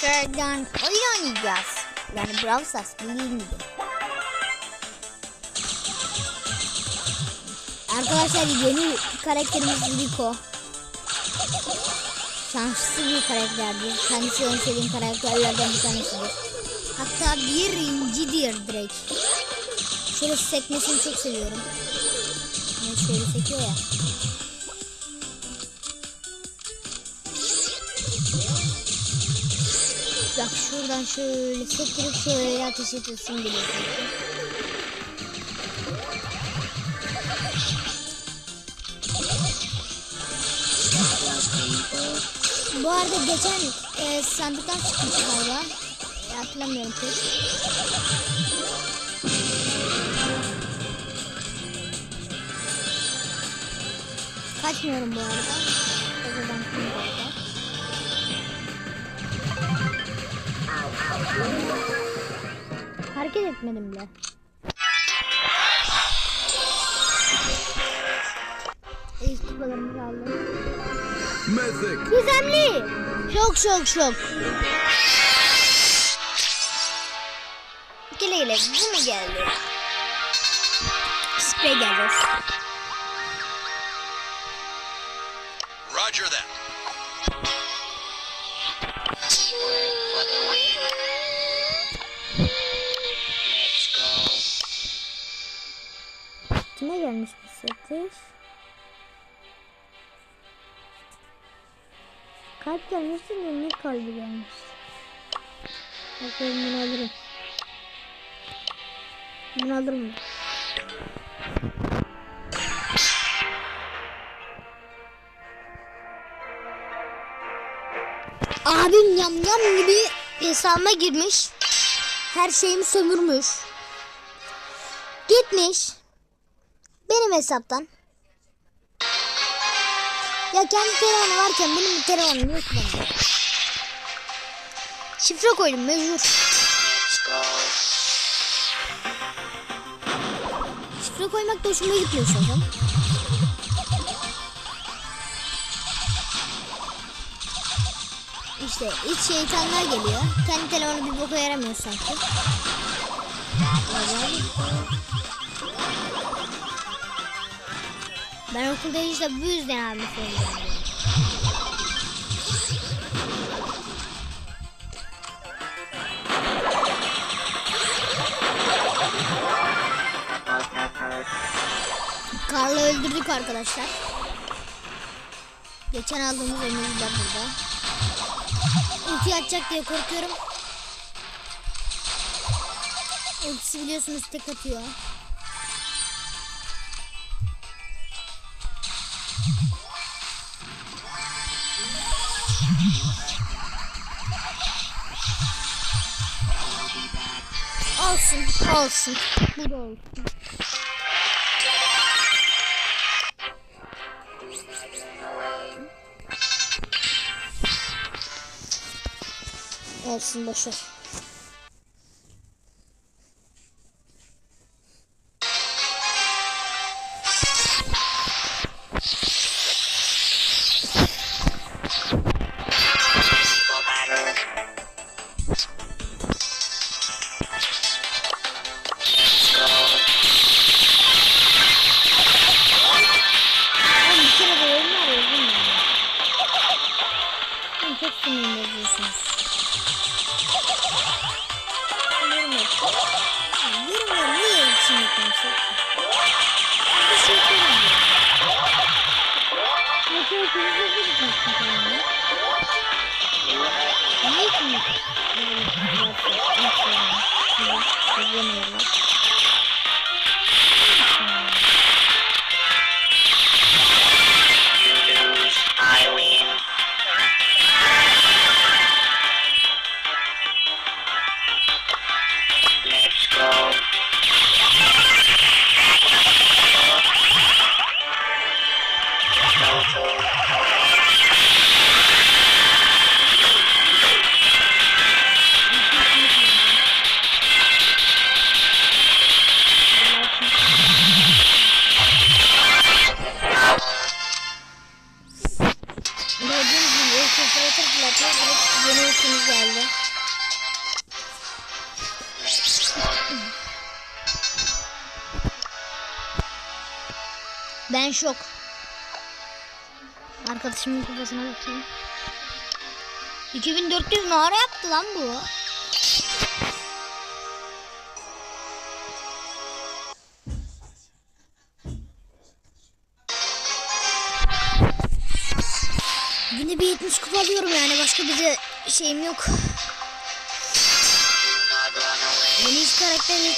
tekrardan oyun oynayacağız. Yani Brawl Stars bildiğin gibi. Arkadaşlar yeni karakterimiz Rico. Şanslı bir karakterdir. Kendisi en sevdiğim karakterlerden bir tanesidir. Hatta birincidir direkt. Şöyle sekmesini çok seviyorum. Yani şöyle sekiyor ya. Bak şuradan şöyle sektirip şöyle ateş ediyorsun geliyor. Bu arada geçen e, sandıktan çıkmış galiba. E, hatırlamıyorum pek. Kaçmıyorum bu arada. Oradan kim Hareket etmedim bile. İlk kupalarımızı aldım. Mythic. Gizemli. Şok şok şok. Gele gele bu mu geldi? Sprey geldi. Roger that. Kime gelmiş bu satış? Kalp gelmiş de ne kalbi gelmiş. Bakalım bunu alırım. Bunu alırım. Abim yam yam gibi hesabıma girmiş. Her şeyimi sömürmüş. Gitmiş. Benim hesaptan. Ya kendi telefonu varken benim telefonum yok benim. Şifre koydum mecbur. Şifre koymak da hoşuma gitmiyor zaten. İşte iç şeytanlar geliyor. Kendi telefonu bir boka yaramıyor sanki. Ben okulda işte bu yüzden abi. Karlı öldürdük arkadaşlar. Geçen aldığımız emirler burada. Ulti atacak diye korkuyorum. Ultisi biliyorsunuz tek atıyor. Olsun, olsun. Bu da olsun. Olsun boşver. Oğlum çok sinirli bozuyorsunuz. Yorum yok. Ya Yorumları niye için yapıyorsun? Bir şey yapıyorum ya. Yok yok yok Yeni ülkemiz geldi. Ben şok. Arkadaşımın kafasına bakayım. 2400 nara yaptı lan bu. Bir 70 kupa alıyorum yani başka bir de şeyim yok. Yeni hiç karakterle.